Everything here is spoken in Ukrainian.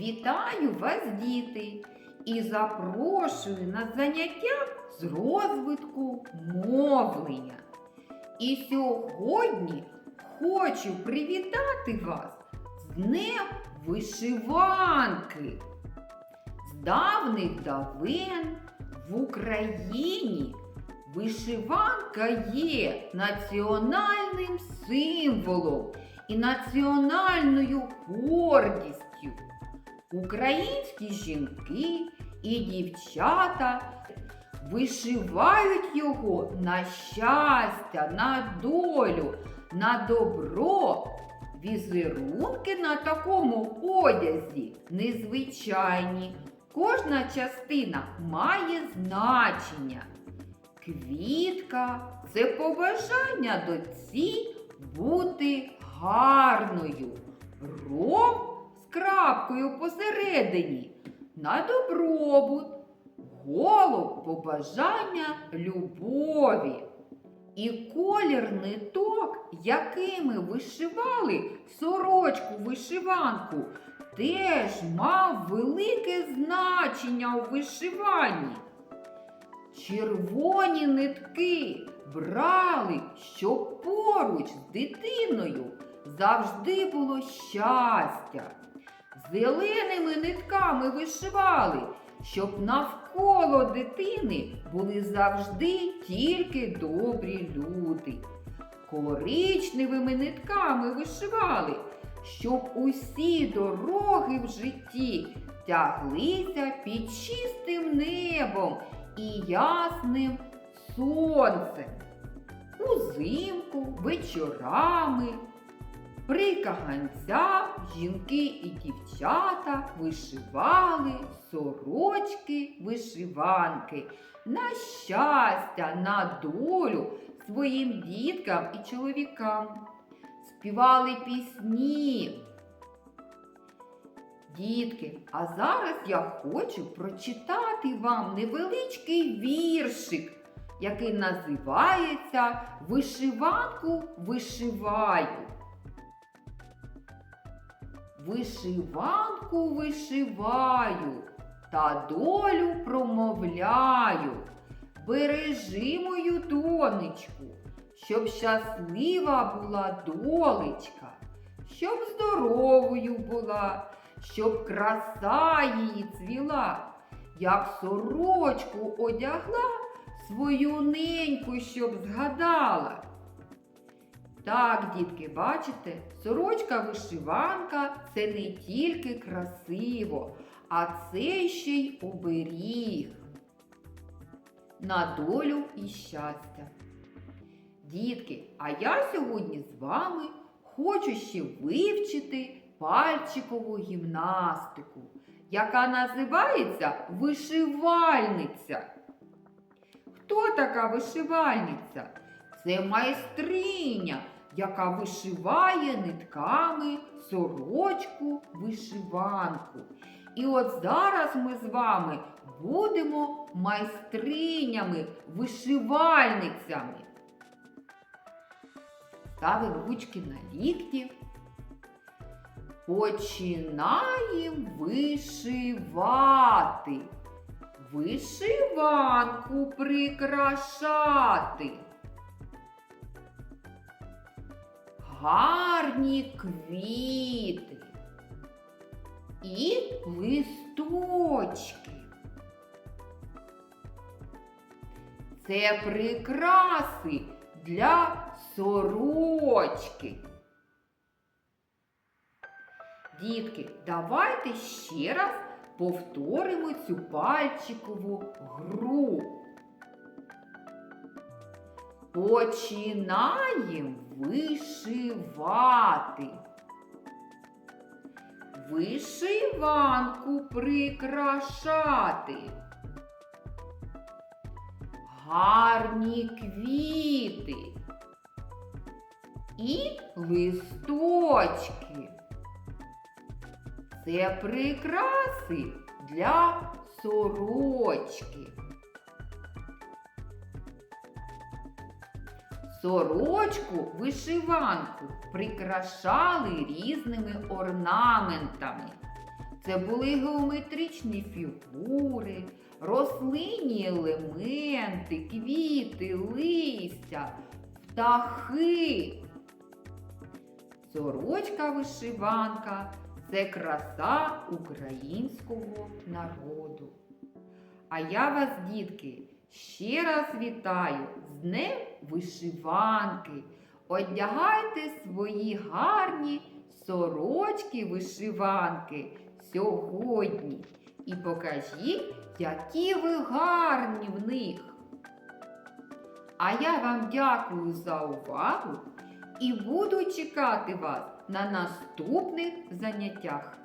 Вітаю вас, діти, і запрошую на заняття з розвитку мовлення. І сьогодні хочу привітати вас з Днем вишиванки. З давних давен в Україні вишиванка є національним символом і національною гордістю. Українські жінки і дівчата вишивають його на щастя, на долю, на добро. Візерунки на такому одязі незвичайні. Кожна частина має значення. Квітка це побажання доці бути гарною. Ром крапкою посередині на добробут. Голуб побажання любові. І колір ниток, якими вишивали сорочку вишиванку, теж мав велике значення у вишиванні. Червоні нитки брали, щоб поруч з дитиною завжди було щастя. Зеленими нитками вишивали, щоб навколо дитини були завжди тільки добрі люди. Коричневими нитками вишивали, щоб усі дороги в житті тяглися під чистим небом і ясним сонцем. Узимку, вечорами, при каганцях жінки і дівчата вишивали сорочки, вишиванки на щастя, на долю своїм діткам і чоловікам. Співали пісні. Дітки, а зараз я хочу прочитати вам невеличкий віршик, який називається Вишиванку вишиваю. Вишиванку вишиваю та долю промовляю. Бережи мою донечку, щоб щаслива була долечка, щоб здоровою була, щоб краса її цвіла, як сорочку одягла, свою неньку, щоб згадала. Так, дітки, бачите, сорочка вишиванка це не тільки красиво, а це ще й оберіг на долю і щастя. Дітки, а я сьогодні з вами хочу ще вивчити пальчикову гімнастику, яка називається вишивальниця. Хто така вишивальниця? Це майстриня, яка вишиває нитками сорочку вишиванку. І от зараз ми з вами будемо майстринями, вишивальницями. Ставимо ручки на лікті. Починаємо вишивати. Вишиванку прикрашати. Гарні квіти і листочки. Це прикраси для сорочки. Дітки, давайте ще раз повторимо цю пальчикову гру. Починаємо вишивати. Вишиванку прикрашати. Гарні квіти і листочки. Це прикраси для сорочки. Сорочку вишиванку прикрашали різними орнаментами. Це були геометричні фігури, рослинні елементи, квіти, листя, птахи. Сорочка вишиванка це краса українського народу. А я вас, дітки, ще раз вітаю з Днем вишиванки. Одягайте свої гарні сорочки вишиванки сьогодні і покажіть, які ви гарні в них. А я вам дякую за увагу і буду чекати вас на наступних заняттях.